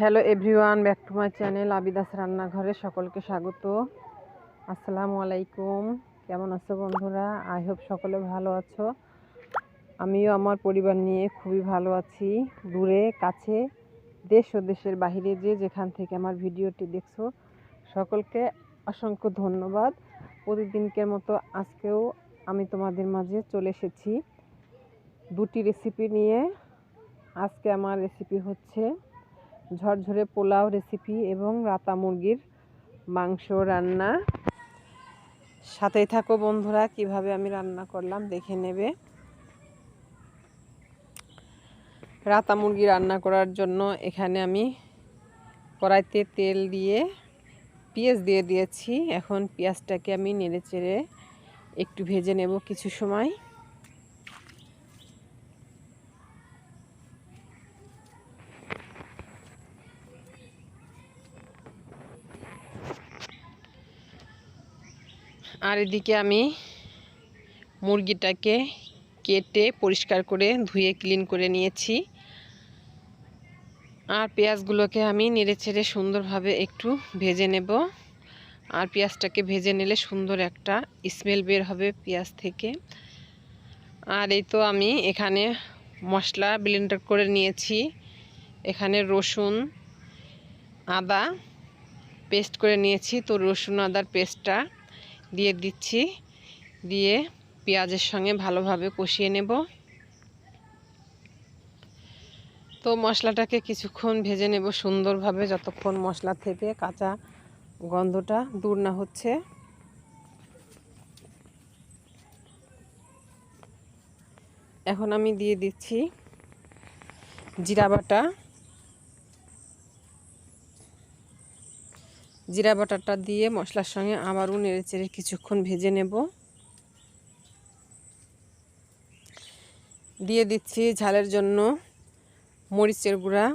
Hello everyone back to my channel Abida's রান্নাঘরে সকলকে স্বাগত। আসসালামু আলাইকুম। কেমন আছো বন্ধুরা? আই হোপ সকলে ভালো আছো। আমিও আমার পরিবার নিয়ে খুবই ভালো আছি। দূরে, কাছে, দেশ ও দেশের বাহিরে যে যেখান থেকে আমার ভিডিওটি দেখছ, সকলকে অসংখ্য ধন্যবাদ। প্রতিদিনকের মতো আজকেও আমি তোমাদের মাঝে চলে এসেছি। দুটি রেসিপি নিয়ে। আজকে আমার রেসিপি হচ্ছে ঝরঝরে পোলাও রেসিপি এবং রাতা মুরগির মাংস রান্না। সাথেই থাকো বন্ধুরা, কীভাবে আমি রান্না করলাম দেখে নেবে। রাতা মুরগি রান্না করার জন্য এখানে আমি কড়াইতে তেল দিয়ে পেঁয়াজ দিয়ে দিয়েছি। এখন পেঁয়াজটাকে আমি নেড়ে চেড়ে একটু ভেজে নেব কিছু সময়। আর এদিকে আমি মুরগিটাকে কেটে পরিষ্কার করে ধুয়ে ক্লিন করে নিয়েছি। আর পেঁয়াজগুলোকে আমি নেড়ে ছেড়ে সুন্দরভাবে একটু ভেজে নেব। আর পেঁয়াজটাকে ভেজে নিলে সুন্দর একটা স্মেল বের হবে পেঁয়াজ থেকে। আর এই তো আমি এখানে মশলা ব্লেন্ডার করে নিয়েছি। এখানে রসুন, আদা পেস্ট করে নিয়েছি। তো রসুন, আদার পেস্টটা দিয়ে দিচ্ছি। দিয়ে পেঁয়াজের সঙ্গে ভালোভাবে কষিয়ে নেব। তো মশলাটাকে কিছুক্ষণ ভেজে নেব সুন্দরভাবে, যতক্ষণ মশলা থেকে কাঁচা গন্ধটা দূর না হচ্ছে। এখন আমি দিয়ে দিচ্ছি জিরা বাটা। জিরা বাটাটা দিয়ে মশলার সঙ্গে আবারও নেড়ে চেড়ে কিছুক্ষণ ভেজে নেব। দিয়ে দিচ্ছি ঝালের জন্য মরিচের গুঁড়া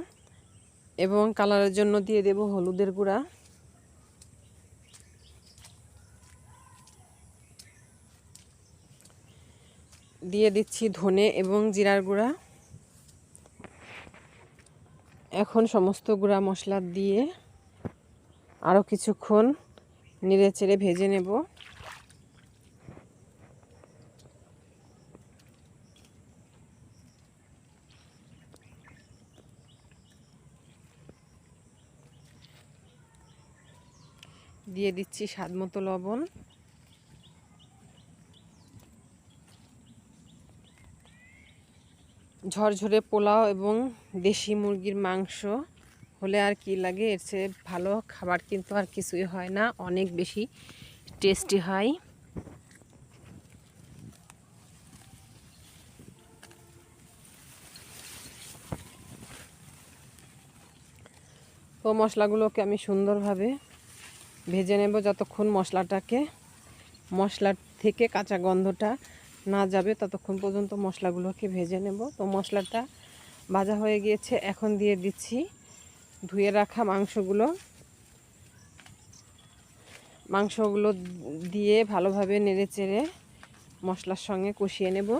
এবং কালারের জন্য দিয়ে দেব হলুদের গুঁড়া। দিয়ে দিচ্ছি ধনে এবং জিরার গুঁড়া। এখন সমস্ত গুঁড়া মশলা দিয়ে আরও কিছুক্ষণ নেড়ে চেড়ে ভেজে নেব। দিয়ে দিচ্ছি স্বাদ মতো লবণ। ঝরঝরে পোলাও এবং দেশি মুরগির মাংস। হলে আর কি লাগে? এর চেয়ে ভালো খাবার কিন্তু আর কিছুই হয় না, অনেক বেশি টেস্টি হয়। তো মশলাগুলোকে আমি সুন্দরভাবে ভেজে নেব যতক্ষণ মশলাটাকে মশলার থেকে কাঁচা গন্ধটা না যাবে ততক্ষণ পর্যন্ত মশলাগুলোকে ভেজে নেব। তো মশলাটা ভাজা হয়ে গিয়েছে, এখন দিয়ে দিচ্ছি ধুয়ে রাখা মাংসগুলো। মাংসগুলো দিয়ে ভালোভাবে নেড়ে চেড়ে মশলার সঙ্গে কষিয়ে নেব।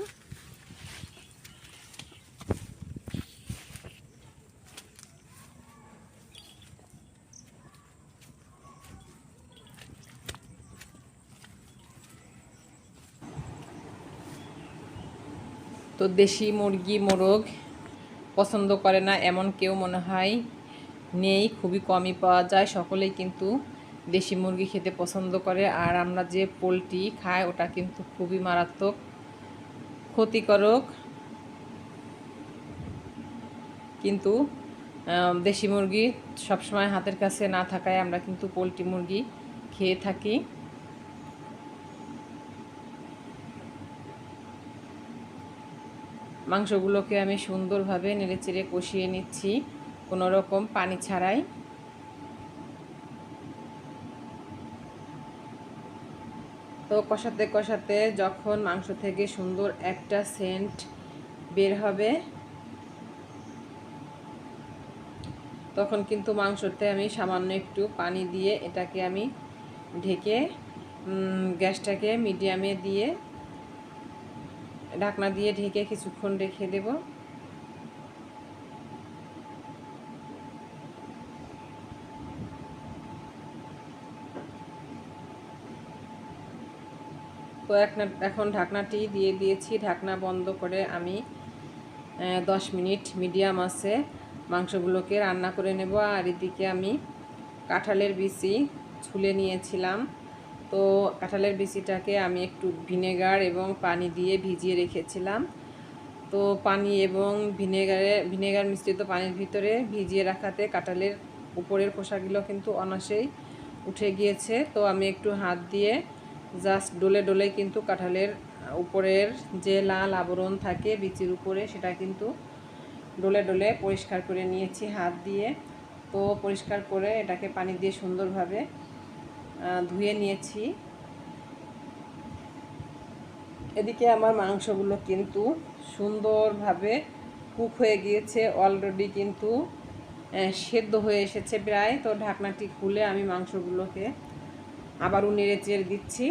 তো দেশি মুরগি মোরগ পছন্দ করে না, এমন কেউ মনে হয় নেই, খুবই কমই পাওয়া যায়। সকলেই কিন্তু দেশি মুরগি খেতে পছন্দ করে। আর আমরা যে পোলট্রি খাই, ওটা কিন্তু খুবই মারাত্মক, ক্ষতিকারক। কিন্তু দেশি মুরগি সবসময় হাতের কাছে না থাকায় আমরা কিন্তু পোলট্রি মুরগি খেয়ে থাকি। মাংসগুলোকে আমি সুন্দরভাবে নেড়েচেড়ে কষিয়ে নিচ্ছি। কোনো রকম পানি ছাড়াই। তো কষাতে কষাতে যখন মাংস থেকে সুন্দর একটা সেন্ট বের হবে, তখন কিন্তু মাংসতে আমি সামান্য একটু পানি দিয়ে এটাকে আমি ঢেকে গ্যাসটাকে মিডিয়ামে দিয়ে ঢাকনা দিয়ে ঢেকে কিছুক্ষণ রেখে দেব। তো এখন- ঢাকনাটি দিয়ে দিয়েছি। ঢাকনা বন্ধ করে আমি আহ, দশ মিনিট মিডিয়াম আছে মাংসগুলোকে রান্না করে নেব। আর এদিকে আমি কাঁঠালের বিচি ছুলে নিয়েছিলাম। তো কাঁঠালের বিচিটাকে আমি একটু ভিনেগার এবং পানি দিয়ে ভিজিয়ে রেখেছিলাম। তো পানি এবং ভিনেগারে ভিনেগার মিশ্রিত পানির ভিতরে ভিজিয়ে রাখাতে কাঁঠালের উপরের খোসাগুলো কিন্তু অনাসেই উঠে গিয়েছে। তো আমি একটু হাত দিয়ে জাস্ট ডলে ডলে কিন্তু কাঁঠালের উপরের যে লাল আবরণ থাকে বিচির উপরে, সেটা কিন্তু ডলে ডলে পরিষ্কার করে নিয়েছি হাত দিয়ে। তো পরিষ্কার করে এটাকে পানি দিয়ে সুন্দরভাবে ধুয়ে নিয়েছি। এদিকে আমার মাংসগুলো কিন্তু সুন্দরভাবে কুক হয়ে গিয়েছে, অলরেডি কিন্তু সেদ্ধ হয়ে এসেছে প্রায়। তো ঢাকনাটি খুলে আমি মাংসগুলোকে আবারও নেড়ে চেড়ে দিচ্ছি।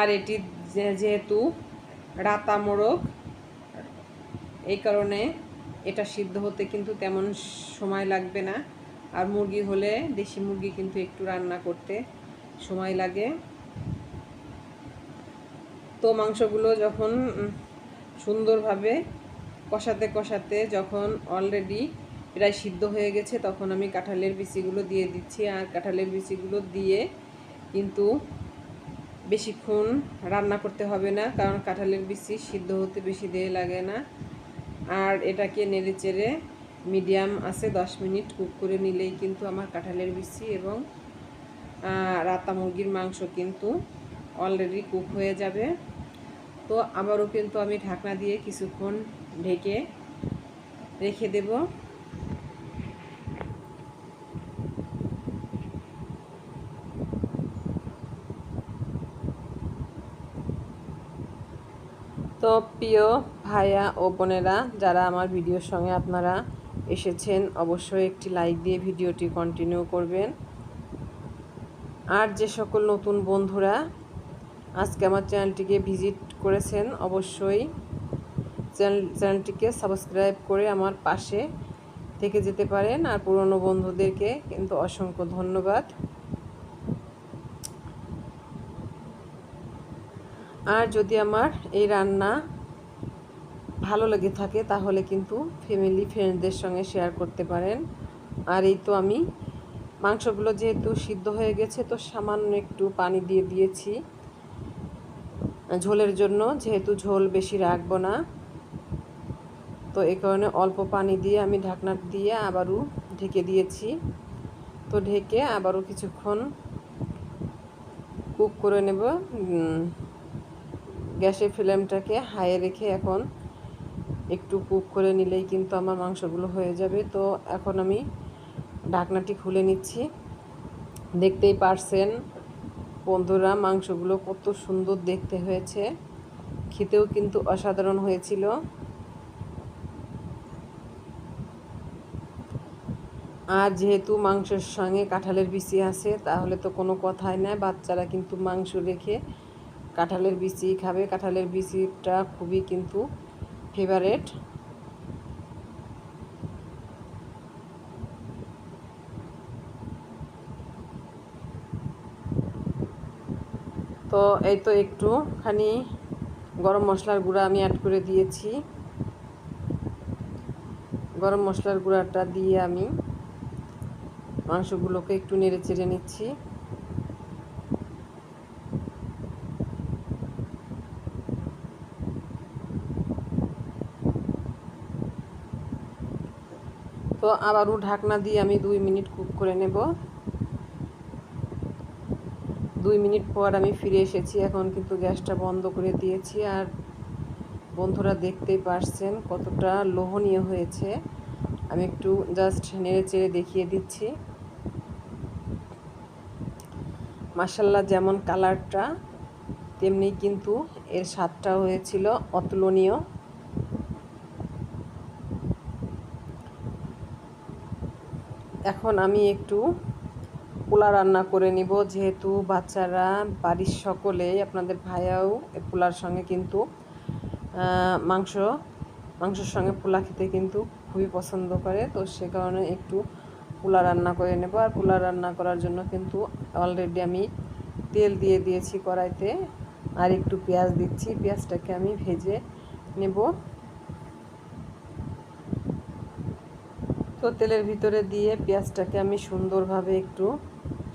আর এটি যেহেতু রাতা মোড়ক, এই কারণে এটা সিদ্ধ হতে কিন্তু তেমন সময় লাগবে না। আর মুরগি হলে দেশি মুরগি কিন্তু একটু রান্না করতে সময় লাগে। তো মাংসগুলো যখন সুন্দরভাবে কষাতে কষাতে যখন অলরেডি প্রায় সিদ্ধ হয়ে গেছে, তখন আমি কাঁঠালের বিচিগুলো দিয়ে দিচ্ছি। আর কাঁঠালের বিচিগুলো দিয়ে কিন্তু বেশিক্ষণ রান্না করতে হবে না, কারণ কাঁঠালের বিচি সিদ্ধ হতে বেশি দেরি লাগে না। আর এটাকে নেড়ে চেড়ে মিডিয়াম আছে, দশ মিনিট কুক করে নিলেই কিন্তু আমার কাঁঠালের বিচি এবং রাতা মুরগির মাংস কিন্তু অলরেডি কুক হয়ে যাবে। তো আবারও কিন্তু আমি ঢাকনা দিয়ে কিছুক্ষণ ঢেকে রেখে দেব। তো প্রিয় ভাইয়া ও বোনেরা, যারা আমার ভিডিওর সঙ্গে আপনারা এসেছেন, অবশ্যই একটি লাইক দিয়ে ভিডিওটি কন্টিনিউ করবেন। আর যে সকল নতুন বন্ধুরা আজকে আমার চ্যানেলটিকে ভিজিট করেছেন, অবশ্যই চ্যানেল, চ্যানেলটিকে সাবস্ক্রাইব করে আমার পাশে থেকে যেতে পারেন। আর পুরনো বন্ধুদেরকে কিন্তু অসংখ্য ধন্যবাদ। আর যদি আমার এই রান্না ভালো লেগে থাকে, তাহলে কিন্তু ফ্যামিলি ফ্রেন্ডদের সঙ্গে শেয়ার করতে পারেন। আর এই তো আমি মাংসগুলো যেহেতু সিদ্ধ হয়ে গেছে, তো সামান্য একটু পানি দিয়ে দিয়েছি। ঝোলের জন্য যেহেতু ঝোল বেশি রাখব না, তো এই কারণে অল্প পানি দিয়ে আমি ঢাকনা দিয়ে আবারও ঢেকে দিয়েছি। তো ঢেকে আবারও কিছুক্ষণ কুক করে নেব। গ্যাসের ফ্লেমটাকে হাইয়ে রেখে এখন একটু কুক করে নিলেই কিন্তু আমার মাংসগুলো হয়ে যাবে। তো এখন আমি ঢাকনাটি খুলে নিচ্ছি। দেখতেই পারছেন বন্ধুরা, মাংসগুলো কত সুন্দর দেখতে হয়েছে। খেতেও কিন্তু অসাধারণ হয়েছিল। আর যেহেতু মাংসের সঙ্গে কাঁঠালের বিচি আছে, তাহলে তো কোনো কথাই নাই। বাচ্চারা কিন্তু মাংস রেখে কাঁঠালের বিচি খাবে। কাঁঠালের বিচিটা খুবই কিন্তু ফেভারেট তো এই তো একটুখানি গরম মশলার গুঁড়া আমি অ্যাড করে দিয়েছি। গরম মশলার গুঁড়াটা দিয়ে আমি মাংসগুলোকে একটু নেড়ে চেড়ে নিচ্ছি। তো আবারও ঢাকনা দিয়ে আমি দুই মিনিট কুক করে নেব। দুই মিনিট পর আমি ফিরে এসেছি, এখন কিন্তু গ্যাসটা বন্ধ করে দিয়েছি আর বন্ধুরা দেখতেই পারছেন কতটা লোহনীয় হয়েছে। আমি একটু জাস্ট নেড়ে চেড়ে দেখিয়ে দিচ্ছি। মাসাল্লাহ যেমন কালারটা, তেমনি কিন্তু এর স্বাদটা হয়েছিল অতুলনীয়। এখন আমি একটু পোলা রান্না করে নিব। যেহেতু বাচ্চারা, বাড়ির সকলেই আপনাদের ভাইয়াও পোলার সঙ্গে কিন্তু মাংস, মাংসের সঙ্গে পোলা খেতে কিন্তু খুবই পছন্দ করে। তো সে কারণে একটু পোলা রান্না করে নেব। আর পোলা রান্না করার জন্য কিন্তু অলরেডি আমি তেল দিয়ে দিয়েছি কড়াইতে। আর একটু পেঁয়াজ দিচ্ছি। পেঁয়াজটাকে আমি ভেজে নেব। তো তেলের ভিতরে দিয়ে পেঁয়াজটাকে আমি সুন্দরভাবে একটু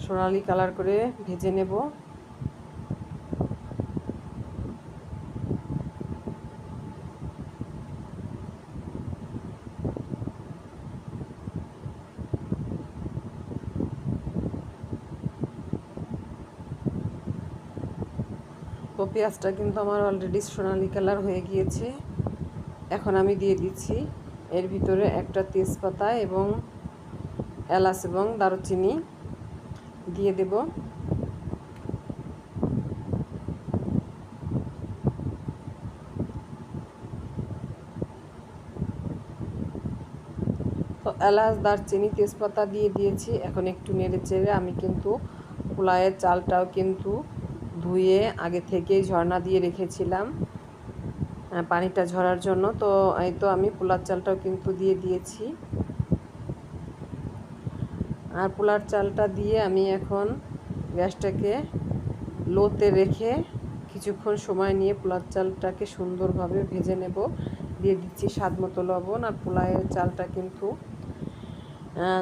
সোনালি কালার করে ভেজে নেব। তো পেঁয়াজটা কিন্তু আমার অলরেডি সোনালি কালার হয়ে গিয়েছে। এখন আমি দিয়ে দিচ্ছি এর ভিতরে একটা তেজপাতা এবং এলাচ এবং দারুচিনি দিয়ে দেব। তো এলাচ, দারচিনি, তেজপাতা দিয়ে দিয়েছি। এখন একটু নেড়ে চেড়ে আমি কিন্তু পোলায়ের চালটাও কিন্তু ধুয়ে আগে থেকেই ঝর্ণা দিয়ে রেখেছিলাম। পানিটা ঝরার জন্য। তো এই তো আমি পোলার চালটাও কিন্তু দিয়ে দিয়েছি। আর পোলার চালটা দিয়ে আমি এখন গ্যাসটাকে লোতে রেখে কিছুক্ষণ সময় নিয়ে পোলার চালটাকে সুন্দরভাবে ভেজে নেব। দিয়ে দিচ্ছি স্বাদ মতো লবণ আর পোলাওয়ের চালটা কিন্তু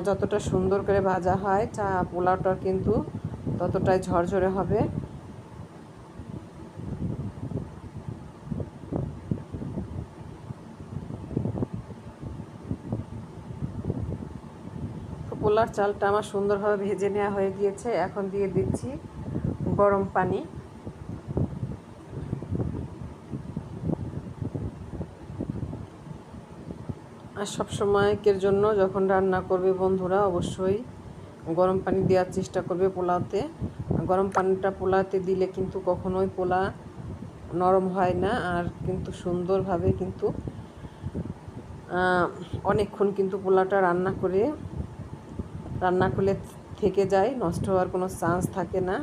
যতটা সুন্দর করে ভাজা হয়, চা পোলাওটা কিন্তু ততটাই ঝরঝরে হবে। পোলার চালটা আমার সুন্দরভাবে ভেজে নেওয়া হয়ে গিয়েছে। এখন দিয়ে দিচ্ছি গরম পানি। আর সবসময়কের জন্য যখন রান্না করবে বন্ধুরা, অবশ্যই গরম পানি দেওয়ার চেষ্টা করবে পোলাওতে। গরম পানিটা পোলাতে দিলে কিন্তু কখনোই পোলা নরম হয় না আর কিন্তু সুন্দরভাবে কিন্তু অনেকক্ষণ কিন্তু পোলাটা রান্না করে রান্না করলে থেকে যায়, নষ্ট হওয়ার কোনো চান্স থাকে না।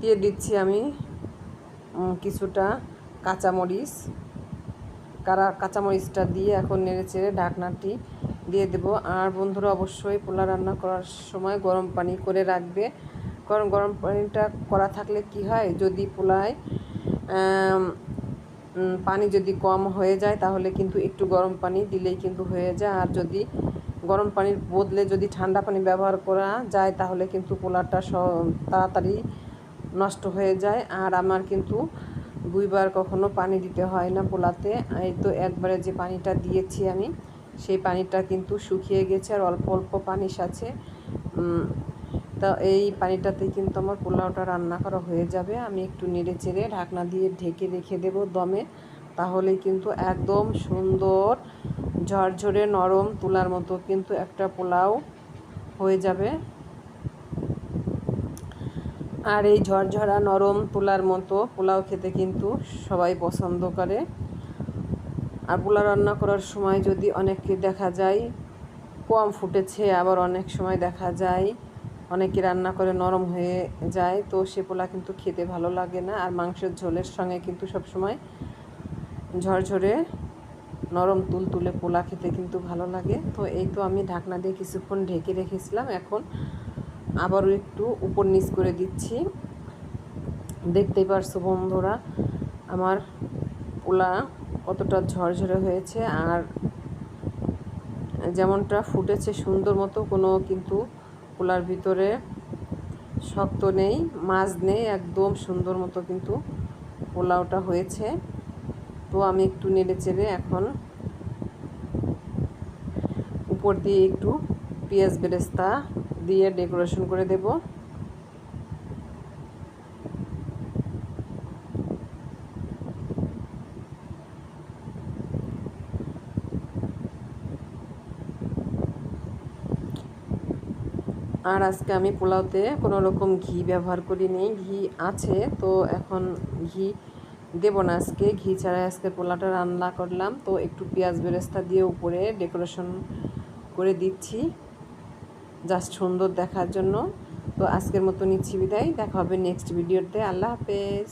দিয়ে দিচ্ছি আমি কিছুটা কাঁচামরিচ। কারা, কাঁচামরিচটা দিয়ে এখন নেড়ে চেড়ে ঢাকনাটি দিয়ে দেব। আর বন্ধুরা, অবশ্যই পোলা রান্না করার সময় গরম পানি করে রাখবে। কারণ গরম পানিটা করা থাকলে কি হয়? যদি পোলায় পানি যদি কম হয়ে যায়, তাহলে কিন্তু একটু গরম পানি দিলেই কিন্তু হয়ে যায়। আর যদি গরম পানির বদলে যদি ঠান্ডা পানি ব্যবহার করা যায়, তাহলে কিন্তু পোলারটা তাড়াতাড়ি নষ্ট হয়ে যায়। আর আমার কিন্তু দুইবার কখনো পানি দিতে হয় না পোলাতে এই তো একবারে যে পানিটা দিয়েছি আমি, সেই পানিটা কিন্তু শুকিয়ে গেছে আর অল্প অল্প পানি সাথে তা এই পানিটাতে কিন্তু আমার পোলাওটা রান্না করা হয়ে যাবে। আমি একটু নেড়ে চেড়ে ঢাকনা দিয়ে ঢেকে রেখে দেব দমে। তাহলে কিন্তু একদম সুন্দর ঝরঝরে নরম তুলার মতো কিন্তু একটা পোলাও হয়ে যাবে। আর এই ঝরঝরা নরম তুলার মতো পোলাও খেতে কিন্তু সবাই পছন্দ করে। আর পোলাও রান্না করার সময় যদি অনেককে দেখা যায়, কম ফুটেছে, আবার অনেক সময় দেখা যায়। অনেকে রান্না করে নরম হয়ে যায়, তো সে পোলা কিন্তু খেতে ভালো লাগে না। আর মাংসের ঝোলের সঙ্গে কিন্তু সবসময় ঝরঝরে নরম তুল তুলে পোলা খেতে কিন্তু ভালো লাগে। তো এই তো আমি ঢাকনা দিয়ে কিছুক্ষণ ঢেকে রেখেছিলাম। এখন আবারও একটু উপর নিচ করে দিচ্ছি। দেখতেই পারছ বন্ধুরা, আমার পোলা কতটা ঝরঝরে হয়েছে। আর যেমনটা ফুটেছে সুন্দর মতো, কোনো কিন্তু পোলার ভিতরে শক্ত নেই মাছ নেই, একদম সুন্দর মতো কিন্তু পোলাওটা হয়েছে। তো আমি একটু নেড়ে চেড়ে এখন উপর দিয়ে একটু পেঁয়াজ বেরেস্তা দিয়ে ডেকোরেশন করে দেবো। আর আজকে আমি পোলাওতে কোনো রকম ঘি ব্যবহার করিনি। ঘি আছে, তো এখন ঘি দেবো না আজকে। ঘি ছাড়াই আজকে পোলাওটা রান্না করলাম। তো একটু পেঁয়াজ বেরেস্তা দিয়ে উপরে ডেকোরেশন করে দিচ্ছি, জাস্ট সুন্দর দেখার জন্য। তো আজকের মতো নিচ্ছি বিদায়। দেখা হবে নেক্সট ভিডিওতে। আল্লাহ হাফেজ।